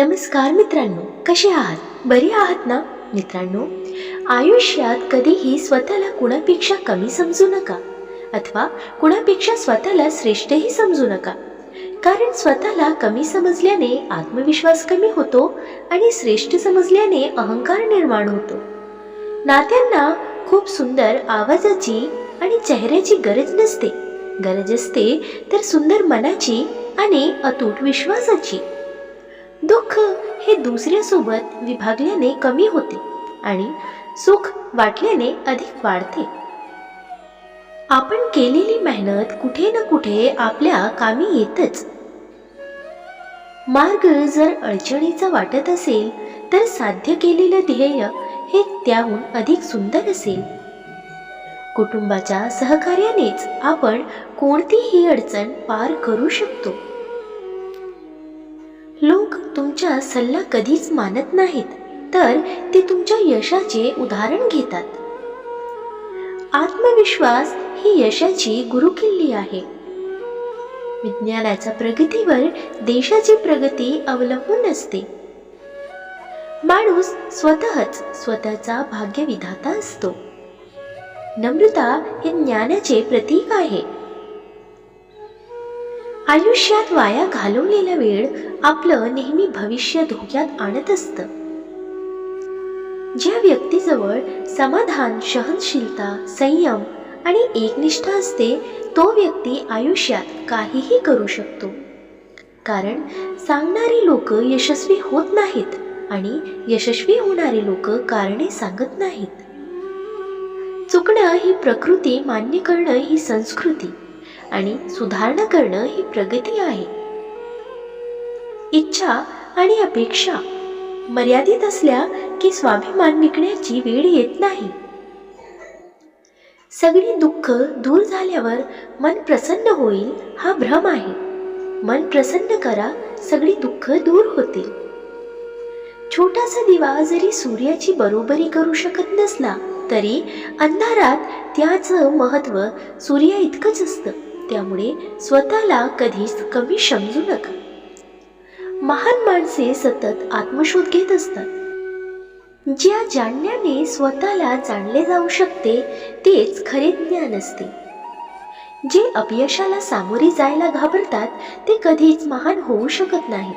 नमस्कार मित्रांनो कसे आहात? बरी आहात ना? मित्रांनो आयुष्यात कधीही स्वतःला कुणापेक्षा कमी समजू नका अथवा कुणापेक्षा स्वतःला श्रेष्ठही समजू नका. कारण स्वतःला कमी समजल्याने आत्मविश्वास कमी होतो आणि श्रेष्ठ समजल्याने अहंकार निर्माण होतो. नात्यांना खूप सुंदर आवाजाची आणि चेहऱ्याची गरज नसते. गरज असते तर सुंदर मनाची आणि अतूट विश्वासाची. हे दुसऱ्यासोबत विभागल्याने कमी होते आणि सुख वाटल्याने अधिक वाढते. आपण केलेली मेहनत कुठे ना कुठे आपल्या कामी येतच. मार्ग जर अडचणीचा वाटत असेल तर साध्य केलेलं ध्येय हे त्याहून अधिक सुंदर असेल. कुटुंबाच्या सहकार्यानेच आपण कोणतीही अडचण पार करू शकतो. लोक तुमचा सल्ला कधीच मानत नाहीत तर ते तुमच्या यशाचे उदाहरण घेतात. आत्मविश्वास ही यशाची गुरुकिल्ली आहे. विज्ञानाच्या प्रगतीवर देशाची प्रगती अवलंबून असते. माणूस स्वतःच स्वतःचा भाग्यविधाता असतो. नम्रता हे ज्ञानाचे प्रतीक आहे. आयुष्यात वाया घालवलेला वेळ आपलं नेहमी भविष्य धोक्यात आणत असतं. ज्या व्यक्तीजवळ समाधान सहनशीलता संयम आणि एकनिष्ठा असते तो व्यक्ती आयुष्यात काहीही करू शकतो. कारण सांगणारी लोक यशस्वी होत नाहीत आणि यशस्वी होणारे लोक कारणे सांगत नाहीत. चुकणं ही प्रकृती मान्य करणं ही संस्कृती. आणि सुधारणा करणं ही प्रगती आहे. इच्छा आणि अपेक्षा मर्यादित असल्या की स्वाभिमान विकण्याची वेळ येत नाही. सगळी दुःख दूर झाल्यावर मन प्रसन्न होईल हा भ्रम आहे. मन प्रसन्न करा सगळी दुःख दूर होतील. छोटासा दिवा जरी सूर्याची बरोबरी करू शकत नसला तरी अंधारात त्याचं महत्त्व सूर्या इतकंच असतं. त्यामुळे स्वतःला कधीच कमी समजू नका. महान माणसे सतत आत्मशोध घेत असतात. ज्या जाणण्याने स्वतःला जाणले जाऊ शकते तेच खरे ज्ञान असते. जे अपयशाला सामोरे जायला घाबरतात ते कधीच महान होऊ शकत नाहीत.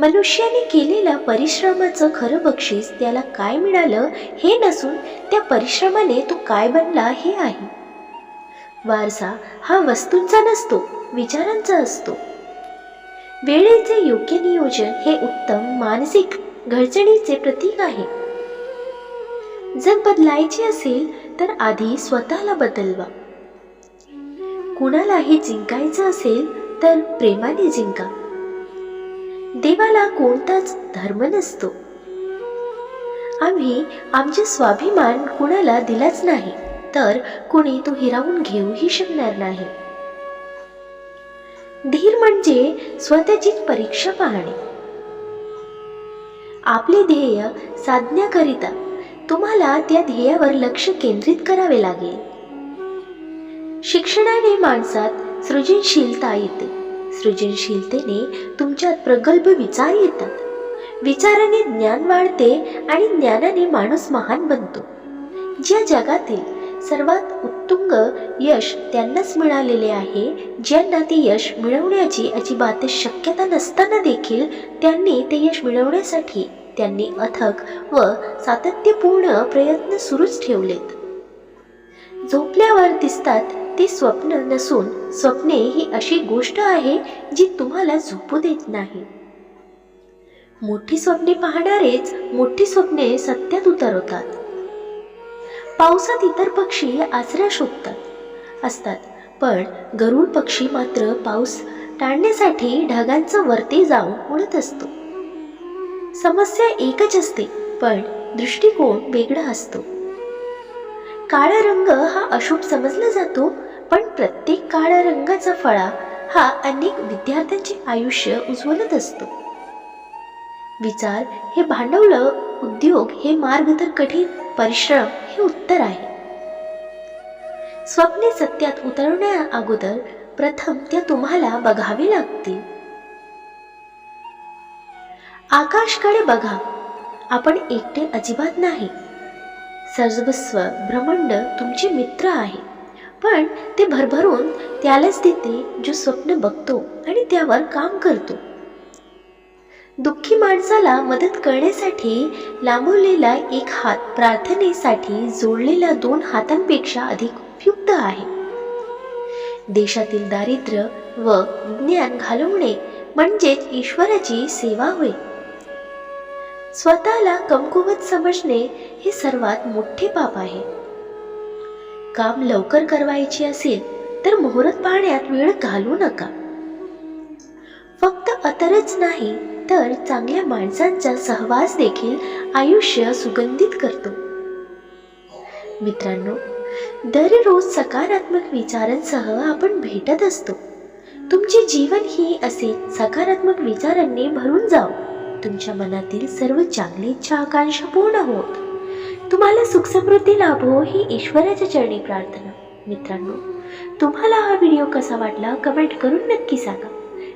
मनुष्याने केलेल्या परिश्रमाचं खरं बक्षीस त्याला काय मिळालं हे नसून त्या परिश्रमाने तो काय बनला हे आहे. वारसा हा वस्तूंचा नसतो विचारांचा असतो. वेळेचे योग्य नियोजन हे उत्तम मानसिक घडचणीचे प्रतीक आहे. जर बदलायचे असेल तर आधी स्वतःला बदलवा. कुणालाही जिंकायचं असेल तर प्रेमाने जिंका. देवाला कोणताच धर्म नसतो. आम्ही आमचे स्वाभिमान कुणाला दिलाच नाही. तर कुणी तो हिरावून घेऊही शकणार नाही. धीर म्हणजे स्वतःचीच परीक्षा पाहणे. आपले ध्येय साधण्याकरिता तुम्हाला त्या ध्येयावर लक्ष केंद्रित करावे लागेल. शिक्षणाने माणसात सृजनशीलता येते. सृजनशीलतेने तुमच्यात प्रगल्भ विचार येतात. विचाराने ज्ञान वाढते आणि ज्ञानाने माणूस महान बनतो. ज्या जगातील सर्वात उत्तुंग यश त्यांनाच मिळालेले आहे. ज्यांना ते यश मिळवण्याची अजिबात शक्यता नसताना देखील त्यांनी ते यश मिळवण्यासाठी त्यांनी अथक व सातत्यपूर्ण प्रयत्न सुरूच ठेवलेत. झोपल्यावर दिसतात ती स्वप्न नसून स्वप्ने ही अशी गोष्ट आहे जी तुम्हाला झोपू देत नाही. मोठी स्वप्ने पाहणारेच मोठी स्वप्ने सत्यात उतरवतात. पावसात इतर पक्षी आसरा शोधतात असतात. पण गरुड पक्षी मात्र पाऊस टाळण्यासाठी ढगांचं वरती जाऊन उडत असतो. समस्या एकच असते पण दृष्टिकोन वेगळा असतो. काळा रंग हा अशुभ समजला जातो पण प्रत्येक काळ्या रंगाचा फळा हा अनेक विद्यार्थ्यांचे आयुष्य उज्ज्वलत असतो. विचार हे भांडवलं उद्योग हे मार्ग तर कठीण परिश्रम हे उत्तर आहे. स्वप्ने सत्यात उतरवण्या अगोदर प्रथम त्या तुम्हाला बघावी लागतील. आकाशकडे बघा. आपण एकटे अजिबात नाही. सर्वस्व ब्रह्मांड तुमचे मित्र आहे. पण ते भरभरून त्यालाच देते जो स्वप्न बघतो आणि त्यावर काम करतो. दुःखी माणसाला मदत करण्यासाठी लांबवलेला एक हात प्रार्थनेसाठी जोडलेल्या दोन हातांपेक्षा अधिक उपयुक्त आहे. देशातील दारिद्र्य व ज्ञान घालवणे म्हणजेच ईश्वराची सेवा होय. स्वतःला कमकुवत समजणे हे सर्वात मोठे पाप आहे. काम लवकर करवायचे असेल तर मुहूर्त पाहण्यात वेळ घालू नका. फक्त अतरच नाही तर चांगल्या माणसांचा सहवास देखील आयुष्य सुगंधित करतो. मित्रांनो दररोज सकारात्मक विचारांसह आपण भेटत असतो. तुमचे जीवन ही असे सकारात्मक विचारांनी भरून जाओ तुमच्या मनातील सर्व चांगली इच्छा आकांक्षा पूर्ण होत. तुम्हाला सुखसमृद्धी लाभो ही ईश्वराच्या चरणी प्रार्थना. मित्रांनो तुम्हाला हा व्हिडिओ कसा वाटला कमेंट करून नक्की सांगा.